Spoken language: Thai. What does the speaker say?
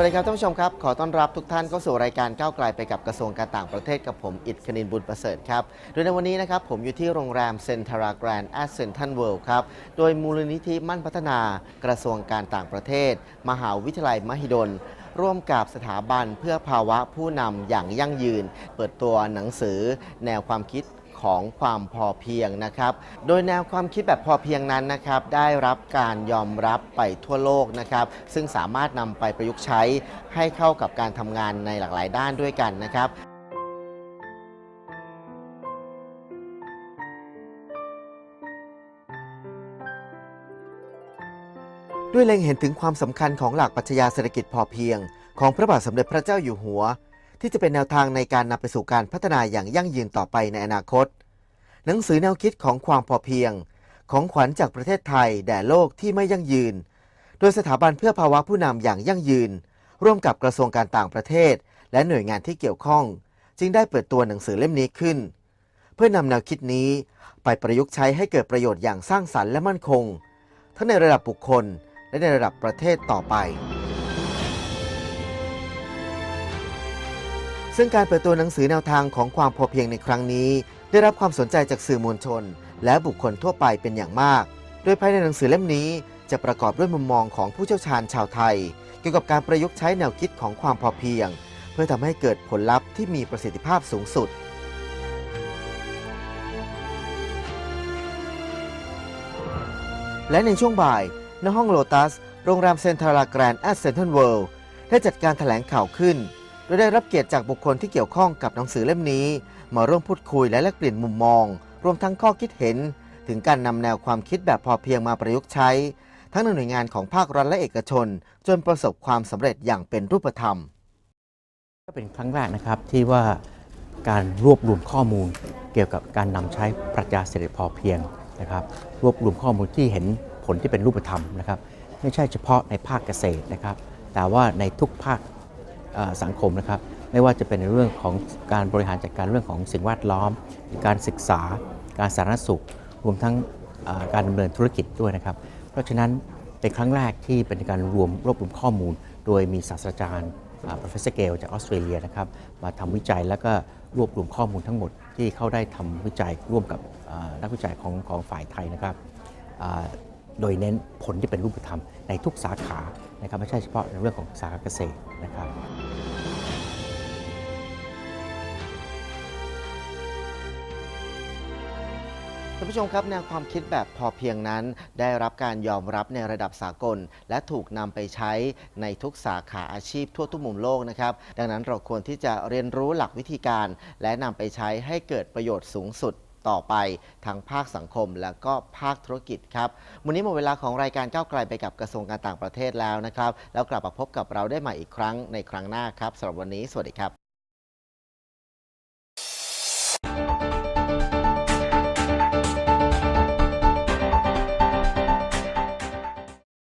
วัสดีครับท่านผู้ชมครับ ขอต้อนรับทุกท่านเข้าสู่รายการก้าวไกลไปกับกระทรวงการต่างประเทศกับผมอิดคณินบุญประเสริฐครับ โดยในวันนี้นะครับผมอยู่ที่โรงแรมเซนทราแกรนด์แอสเซนทันเวิลด์ครับ โดยมูลนิธิมั่นพัฒนากระทรวงการต่างประเทศ มหาวิทยาลัยมหิดล ร่วมกับสถาบันเพื่อภาวะผู้นำอย่างยั่งยืน เปิดตัวหนังสือ แนวความคิด ของความพอเพียงนะครับ โดยแนวความคิดแบบพอเพียงนั้นนะครับได้รับการยอมรับไปทั่วโลกนะครับ ซึ่งสามารถนำไปประยุกต์ใช้ให้เข้ากับการทำงานในหลากหลายด้านด้วยกันนะครับด้วยเล็งเห็นถึงความสำคัญของหลักปรัชญาเศรษฐกิจพอเพียง ของพระบาทสมเด็จพระเจ้าอยู่หัว ที่จะเป็นแนวทางในการนำไปสู่การพัฒนาอย่างยั่งยืนต่อไปในอนาคต หนังสือแนวคิดของความพอเพียง ของขวัญจากประเทศไทย แด่โลกที่ไม่ยั่งยืน โดยสถาบันเพื่อภาวะผู้นำอย่างยั่งยืน ร่วมกับกระทรวงการต่างประเทศ และหน่วยงานที่เกี่ยวข้อง จึงได้เปิดตัวหนังสือเล่มนี้ขึ้น เพื่อนำแนวคิดนี้ไปประยุกต์ใช้ให้เกิดประโยชน์อย่างสร้างสรรค์และมั่นคง ทั้งในระดับบุคคลและในระดับประเทศต่อไป ซึ่งการเปิดตัวหนังสือแนวทางของความพอเพียงในครั้งนี้ ได้รับความสนใจจากสื่อมวลชน และบุคคลทั่วไปเป็นอย่างมาก โดยภายในหนังสือเล่มนี้จะประกอบด้วยมุมมองของผู้เชี่ยวชาญชาวไทย เกี่ยวกับการประยุกต์ใช้แนวคิดของความพอเพียง เพื่อทำให้เกิดผลลัพธ์ที่มีประสิทธิภาพสูงสุดและในช่วงบ่ายณห้องโลตัส โรงแรมเซ็นทรัลแกรนด์แอสเซนทันเวิลด์ได้จัดการแถลงข่าวขึ้น โดยได้รับเกียรติจากบุคคลที่เกี่ยวข้องกับหนังสือเล่มนี้ มาร่วมพูดคุยและแลกเปลี่ยนมุมมอง รวมทั้งข้อคิดเห็น ถึงการนำแนวความคิดแบบพอเพียงมาประยุกต์ใช้ ทั้งในหน่วยงานของภาครัฐและเอกชน จนประสบความสำเร็จอย่างเป็นรูปธรรม ก็เป็นครั้งแรกนะครับที่ว่าการรวบรวมข้อมูลเกี่ยวกับการนำใช้ปรัชญาเศรษฐกิจพอเพียงนะครับ รวบรวมข้อมูลที่เห็นผลที่เป็นรูปธรรมนะครับ ไม่ใช่เฉพาะในภาคเกษตรนะครับ แต่ว่าในทุกภาค สังคมนะครับไม่ว่าจะเป็นในเรื่องของการบริหารจัดการเรื่องของสิ่งแวดล้อม การศึกษา การสาธารณสุข รวมทั้งการดำเนินธุรกิจด้วยนะครับ เพราะฉะนั้นเป็นครั้งแรกที่เป็นการรวมรวบรวมข้อมูล โดยมีศาสตราจารย์ professor Gale จากออสเตรเลียนะครับมาทำวิจัยแล้วก็รวบรวมข้อมูลทั้งหมดที่เขาได้ทำวิจัยร่วมกับนักวิจัยของของฝ่ายไทยนะครับ โดยเน้นผลที่เป็นรูปธรรมในทุกสาขานะครับไม่ใช่เฉพาะในเรื่องของสาขาเกษตรนะครับท่านผู้ชมครับแนวความคิดแบบพอเพียงนั้น ได้รับการยอมรับในระดับสากล และถูกนำไปใช้ในทุกสาขาอาชีพทั่วทุกมุมโลกนะครับ ดังนั้นเราควรที่จะเรียนรู้หลักวิธีการ และนำไปใช้ให้เกิดประโยชน์สูงสุด ต่อไปทั้งภาคสังคม และก็ภาคธุรกิจครับวันนี้หมดเวลาของรายการก้าวไกลไปกับกระทรวงการต่างประเทศแล้วนะครับ แล้วกลับมาพบกับเราได้ใหม่อีกครั้งในครั้งหน้าครับสำหรับวันนี้สวัสดีครับ